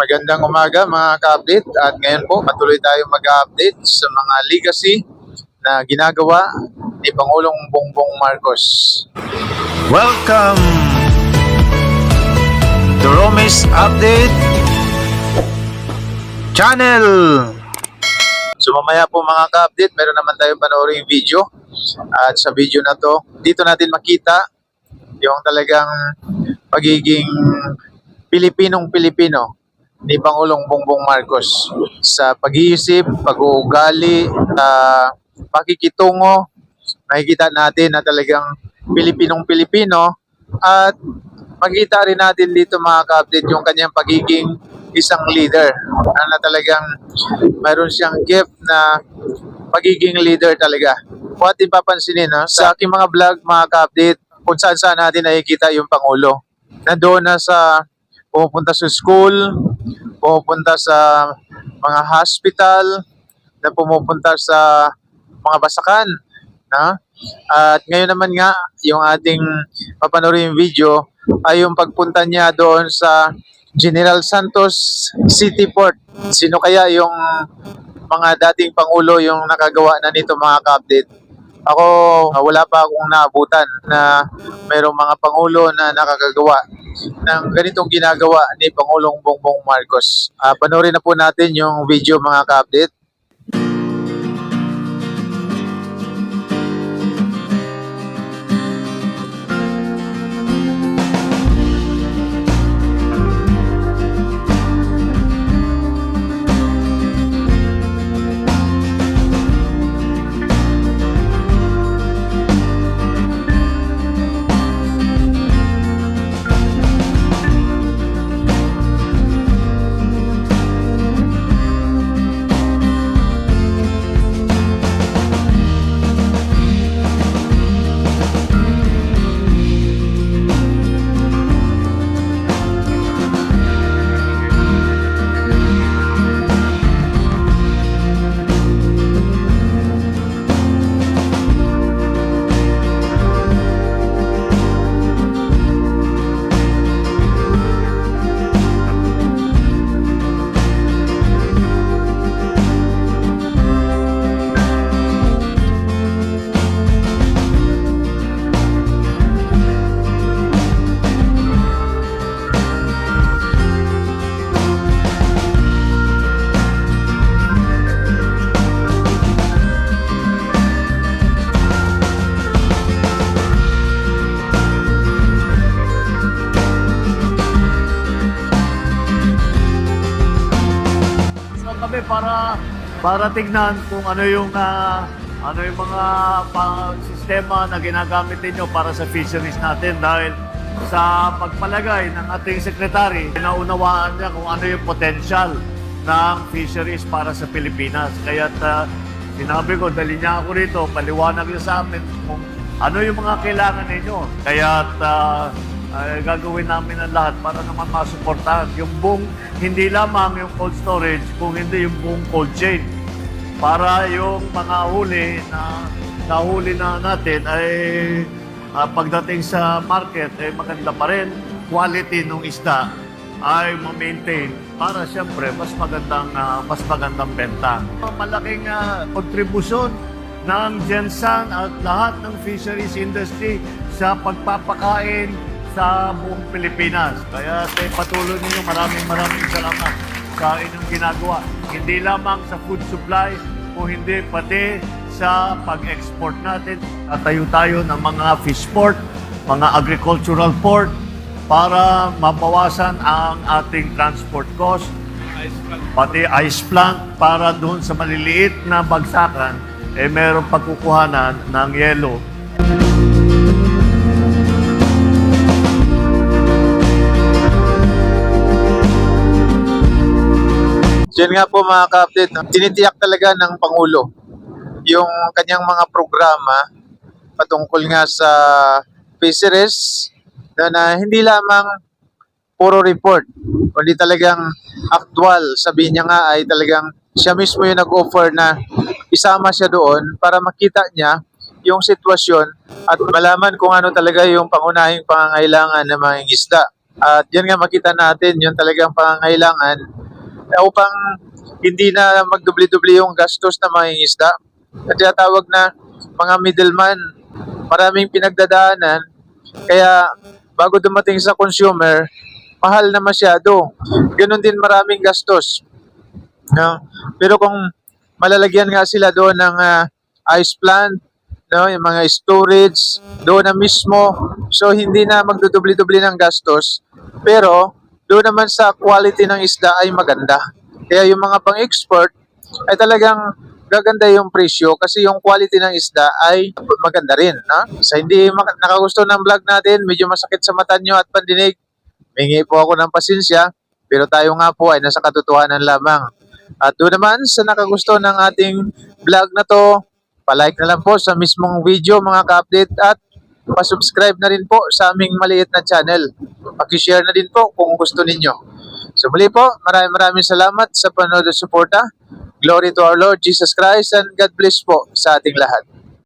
Magandang umaga mga ka-update at ngayon po patuloy tayo mag-update sa mga legacy na ginagawa ni Pangulong Bongbong Marcos. Welcome to Romis Update Channel. So mamaya po mga ka-update, meron naman tayong panoorin video at sa video na to, dito natin makita yung talagang pagiging Pilipinong-Pilipino ni Pangulong Bongbong Marcos sa pag-iisip, pag-uugali, uh, pakikitungo, makikita natin na talagang Pilipinong-Pilipino at makikita rin natin dito mga ka-update yung kanyang pagiging isang leader na, na talagang mayroon siyang gift na pagiging leader talaga. Kung ating papansinin, no, sa aking mga vlog, mga ka-update, kung saan saan natin nakikita yung Pangulo. Nandoon na sa pumupunta sa school, pumupunta sa mga hospital, na pumupunta sa mga basakan. Na? At ngayon naman nga, yung ating papanoorin yung video ay yung pagpunta niya doon sa General Santos City Port. Sino kaya yung mga dating Pangulo yung nakagawa na nito mga ka-update? Ako, uh, wala pa akong naabutan na mayroong mga Pangulo na nakakagawa ng ganitong ginagawa ni Pangulong Bongbong Marcos. Uh, panoorin na po natin yung video mga ka-update. Para tignan kung ano yung ah, ano yung mga sistema na ginagamit ninyo para sa fisheries natin dahil sa pagpalagay ng ating sekretary, naunawaan niya kung ano yung potential ng fisheries para sa Pilipinas. Kaya sinabi ko, dali niya ako rito, paliwanag niya sa amin kung ano yung mga kailangan ninyo. Kaya ay gagawin namin ang lahat para naman masuportahan yung buong, hindi lamang yung cold storage, kung hindi yung buong cold chain. Para yung mga huli na nahuli na natin ay ah, pagdating sa market ay maganda pa rin. Quality ng isda ay ma-maintain para siyempre mas magandang ah, mas magandang benta. Malaking ah, kontribusyon ng Jensan at lahat ng fisheries industry sa pagpapakain sa buong Pilipinas. Kaya tayo patuloy ninyo. Maraming maraming salamat sa inyong ginagawa. Hindi lamang sa food supply, kung hindi pati sa pag-export natin. Tatayo tayo ng mga fish port, mga agricultural port, para mabawasan ang ating transport cost, pati ice plant para doon sa maliliit na bagsakan, eh meron pagkukuhanan ng yelo Diyan nga po mga ka-update, tinitiyak talaga ng Pangulo yung kanyang mga programa patungkol nga sa fisheries na, na hindi lamang puro report, kundi talagang actual. Sabihin niya nga ay talagang siya mismo yung nag-offer na isama siya doon para makita niya yung sitwasyon at malaman kung ano talaga yung pangunahing pangangailangan ng mga isda. At yan nga makita natin yung talagang pangangailangan upang hindi na magdubli-dubli yung gastos na mga isda. At tinatawag na mga middleman, maraming pinagdadaanan, kaya bago dumating sa consumer, mahal na masyado. Ganon din maraming gastos. No? Pero kung malalagyan nga sila doon ng ah, ice plant, no, yung mga storage, doon na mismo, so hindi na magdudubli-dubli ng gastos, pero doon naman sa quality ng isda ay maganda. Kaya yung mga pang-export ay talagang gaganda yung presyo kasi yung quality ng isda ay maganda rin. No? Sa hindi nakagusto ng vlog natin, medyo masakit sa mata nyo at pandinig, Mingi po ako ng pasensya, pero tayo nga po ay nasa katotohanan lamang. At doon naman sa nakagusto ng ating vlog na to, palike na lang po sa mismong video mga ka-update at pasubscribe na rin po sa aming maliit na channel. Pakishare na din po kung gusto ninyo. So muli po, maraming maraming salamat sa panonood at suporta. Glory to our Lord Jesus Christ and God bless po sa ating lahat.